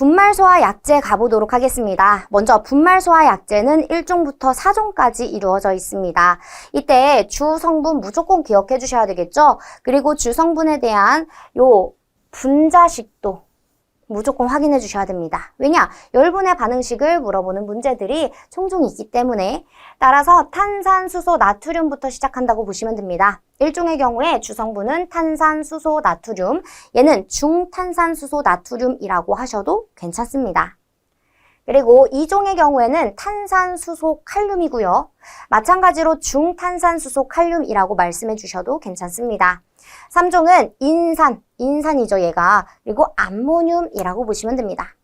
분말소화 약제 가보도록 하겠습니다. 먼저 분말소화 약제는 1종부터 4종까지 이루어져 있습니다. 이때 주 성분 무조건 기억해 주셔야 되겠죠? 그리고 주 성분에 대한 요 분자식도 무조건 확인해 주셔야 됩니다. 왜냐? 열분의 반응식을 물어보는 문제들이 종종 있기 때문에 따라서 탄산 수소 나트륨부터 시작한다고 보시면 됩니다. 일종의 경우에 주성분은 탄산 수소 나트륨, 얘는 중탄산 수소 나트륨이라고 하셔도 괜찮습니다. 그리고 이종의 경우에는 탄산수소 칼륨이고요. 마찬가지로 중탄산수소 칼륨이라고 말씀해 주셔도 괜찮습니다. 3종은 인산, 인산이죠 얘가. 그리고 암모늄이라고 보시면 됩니다.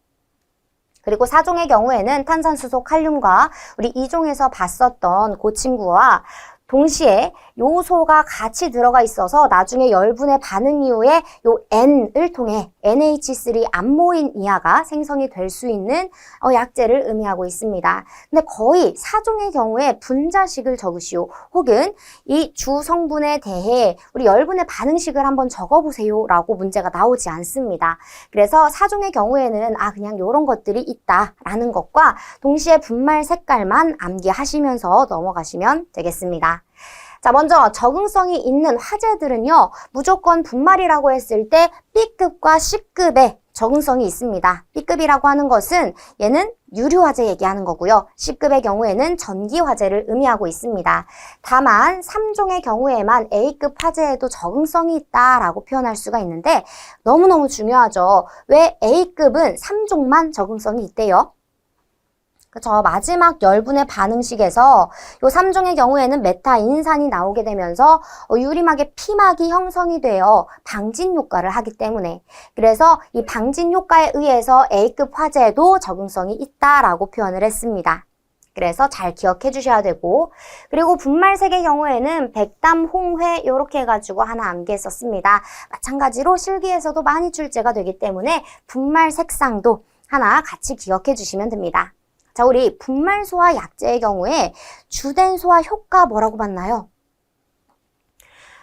그리고 4종의 경우에는 탄산수소 칼륨과 우리 2종에서 봤었던 그 친구와 동시에 요소가 같이 들어가 있어서 나중에 열분의 반응 이후에 요 N을 통해 NH3 암모인 이하가 생성이 될 수 있는 어, 약제를 의미하고 있습니다. 근데 거의 사종의 경우에 분자식을 적으시오. 혹은 이 주 성분에 대해 우리 열분의 반응식을 한번 적어보세요 라고 문제가 나오지 않습니다. 그래서 사종의 경우에는 아 그냥 이런 것들이 있다라는 것과 동시에 분말 색깔만 암기하시면서 넘어가시면 되겠습니다. 자, 먼저 적응성이 있는 화재들은요, 무조건 분말이라고 했을 때 B급과 C급의 적응성이 있습니다. B급이라고 하는 것은 얘는 유류 화재 얘기하는 거고요. C급의 경우에는 전기 화재를 의미하고 있습니다. 다만 3종의 경우에만 A급 화재에도 적응성이 있다라고 표현할 수가 있는데 너무너무 중요하죠. 왜 A급은 3종만 적응성이 있대요? 그쵸. 마지막 열분의 반응식에서 요 3종의 경우에는 메타인산이 나오게 되면서 어, 유리막의 피막이 형성이 되어 방진 효과를 하기 때문에 그래서 이 방진 효과에 의해서 A급 화재에도 적응성이 있다라고 표현을 했습니다. 그래서 잘 기억해 주셔야 되고 그리고 분말색의 경우에는 백담, 홍회 이렇게 해가지고 하나 암기했었습니다. 마찬가지로 실기에서도 많이 출제가 되기 때문에 분말 색상도 하나 같이 기억해 주시면 됩니다. 자, 우리 분말 소화 약제의 경우에 주된 소화 효과 뭐라고 봤나요?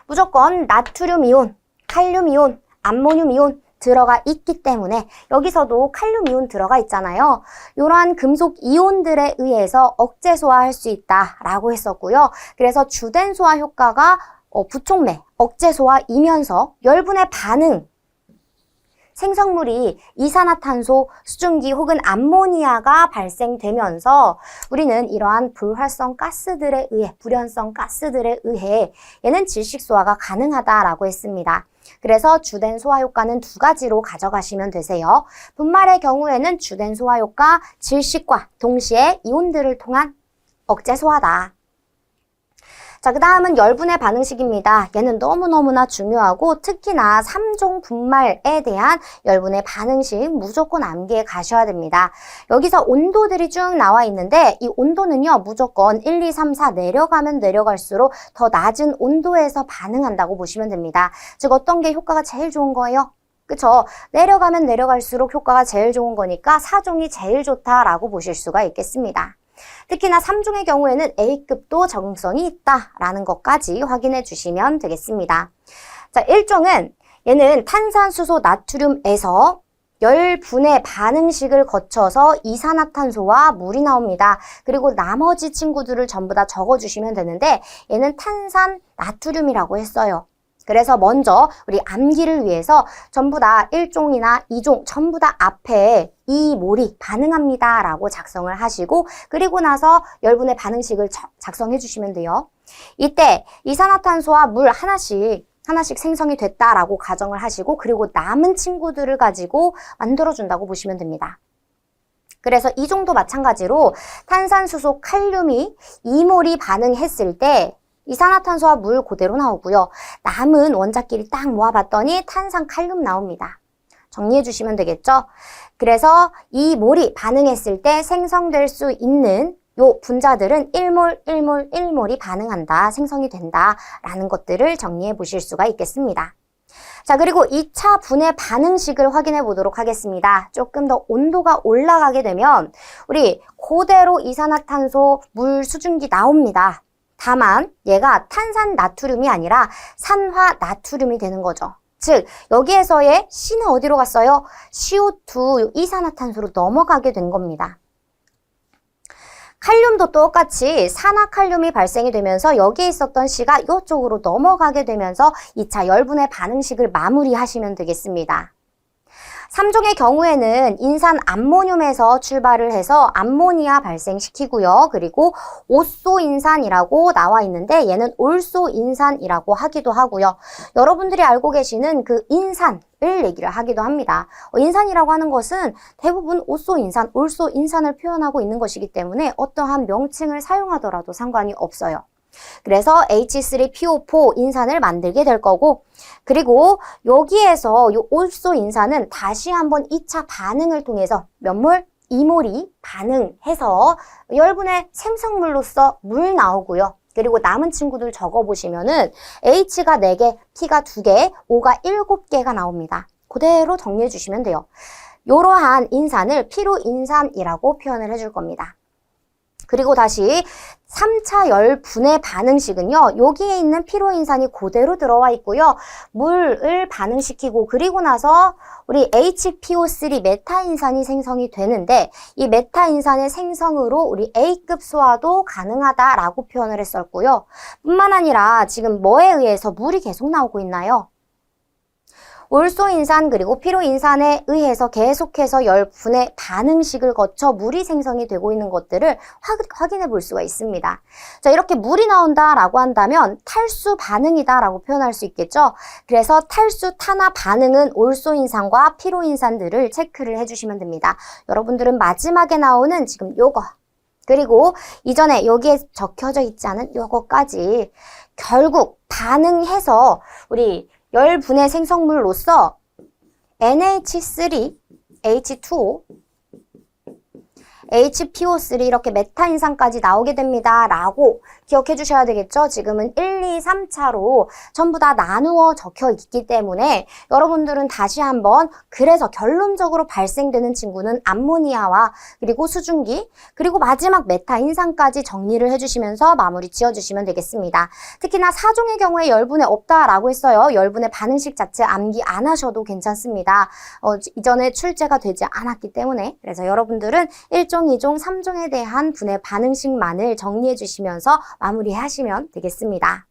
무조건 나트륨 이온, 칼륨 이온, 암모늄 이온 들어가 있기 때문에 여기서도 칼륨 이온 들어가 있잖아요. 이러한 금속 이온들에 의해서 억제 소화할 수 있다라고 했었고요. 그래서 주된 소화 효과가 어, 부촉매, 억제 소화이면서 열분의 반응 생성물이 이산화탄소, 수증기 혹은 암모니아가 발생되면서 우리는 이러한 불활성 가스들에 의해, 불연성 가스들에 의해 얘는 질식 소화가 가능하다라고 했습니다. 그래서 주된 소화 효과는 두 가지로 가져가시면 되세요. 분말의 경우에는 주된 소화 효과, 질식과 동시에 이온들을 통한 억제 소화다. 자, 그 다음은 열분의 반응식입니다. 얘는 너무너무나 중요하고 특히나 3종 분말에 대한 열분의 반응식 무조건 암기해 가셔야 됩니다. 여기서 온도들이 쭉 나와 있는데 이 온도는요, 무조건 1, 2, 3, 4 내려가면 내려갈수록 더 낮은 온도에서 반응한다고 보시면 됩니다. 즉, 어떤 게 효과가 제일 좋은 거예요? 그쵸? 내려가면 내려갈수록 효과가 제일 좋은 거니까 4종이 제일 좋다라고 보실 수가 있겠습니다. 특히나 3종의 경우에는 A급도 적응성이 있다라는 것까지 확인해 주시면 되겠습니다. 자, 1종은 얘는 탄산수소 나트륨에서 열분의 반응식을 거쳐서 이산화탄소와 물이 나옵니다. 그리고 나머지 친구들을 전부 다 적어주시면 되는데 얘는 탄산 나트륨이라고 했어요. 그래서 먼저 우리 암기를 위해서 전부 다 1종이나 2종 전부 다 앞에 이 몰이 반응합니다 라고 작성을 하시고 그리고 나서 열분의 반응식을 작성해 주시면 돼요. 이때 이산화탄소와 물 하나씩 하나씩 생성이 됐다라고 가정을 하시고 그리고 남은 친구들을 가지고 만들어준다고 보시면 됩니다. 그래서 이 정도 마찬가지로 탄산수소 칼륨이 2몰이 반응했을 때 이산화탄소와 물 그대로 나오고요. 남은 원자끼리 딱 모아봤더니 탄산 칼륨 나옵니다. 정리해 주시면 되겠죠? 그래서 이 몰이 반응했을 때 생성될 수 있는 요 분자들은 1몰, 1몰, 1몰이 반응한다, 생성이 된다 라는 것들을 정리해 보실 수가 있겠습니다. 자, 그리고 2차 분해 반응식을 확인해 보도록 하겠습니다. 조금 더 온도가 올라가게 되면 우리 그대로 이산화탄소, 물, 수증기 나옵니다. 다만 얘가 탄산 나트륨이 아니라 산화 나트륨이 되는 거죠. 즉 여기에서의 C는 어디로 갔어요? CO2 이산화탄소로 넘어가게 된 겁니다. 칼륨도 똑같이 산화칼륨이 발생이 되면서 여기에 있었던 C가 이쪽으로 넘어가게 되면서 2차 열분의 반응식을 마무리하시면 되겠습니다. 3종의 경우에는 인산 암모늄에서 출발을 해서 암모니아 발생시키고요. 그리고 오소인산이라고 나와 있는데 얘는 올소인산이라고 하기도 하고요. 여러분들이 알고 계시는 그 인산 을 얘기를 하기도 합니다. 어, 인산이라고 하는 것은 대부분 오소인산, 올소인산을 표현하고 있는 것이기 때문에 어떠한 명칭을 사용하더라도 상관이 없어요. 그래서 H3PO4 인산을 만들게 될 거고 그리고 여기에서 요 올소 인산은 다시 한번 2차 반응을 통해서 몇몰? 2몰이 반응해서 열분의 생성물로서 물 나오고요. 그리고 남은 친구들 적어보시면은 H가 4개, P가 2개, O가 7개가 나옵니다. 그대로 정리해 주시면 돼요. 이러한 인산을 피로 인산이라고 표현을 해줄 겁니다. 그리고 다시 3차 열분해 반응식은요. 여기에 있는 피로인산이 그대로 들어와 있고요. 물을 반응시키고 그리고 나서 우리 HPO3 메타인산이 생성이 되는데 이 메타인산의 생성으로 우리 A급 소화도 가능하다라고 표현을 했었고요. 뿐만 아니라 지금 뭐에 의해서 물이 계속 나오고 있나요? 올소인산 그리고 피로인산에 의해서 계속해서 열분의 반응식을 거쳐 물이 생성이 되고 있는 것들을 확, 인해볼 수가 있습니다. 자, 이렇게 물이 나온다라고 한다면 탈수 반응이다라고 표현할 수 있겠죠. 그래서 탈수 탄화 반응은 올소인산과 피로인산들을 체크를 해주시면 됩니다. 여러분들은 마지막에 나오는 지금 요거 그리고 이전에 여기에 적혀져 있지 않은 요거까지 결국 반응해서 우리 열 분해 생성물로서 NH3, H2O, HPO3 이렇게 메타인산까지 나오게 됩니다. 라고 기억해 주셔야 되겠죠? 지금은 1, 2, 3차로 전부 다 나누어 적혀 있기 때문에 여러분들은 다시 한번 그래서 결론적으로 발생되는 친구는 암모니아와 그리고 수증기 그리고 마지막 메타 인산까지 정리를 해주시면서 마무리 지어주시면 되겠습니다. 특히나 사종의 경우에 열분에 없다라고 했어요. 열분의 반응식 자체 암기 안 하셔도 괜찮습니다. 어, 이전에 출제가 되지 않았기 때문에 그래서 여러분들은 1종, 2종, 3종에 대한 분의 반응식만을 정리해 주시면서 마무리하시면 되겠습니다.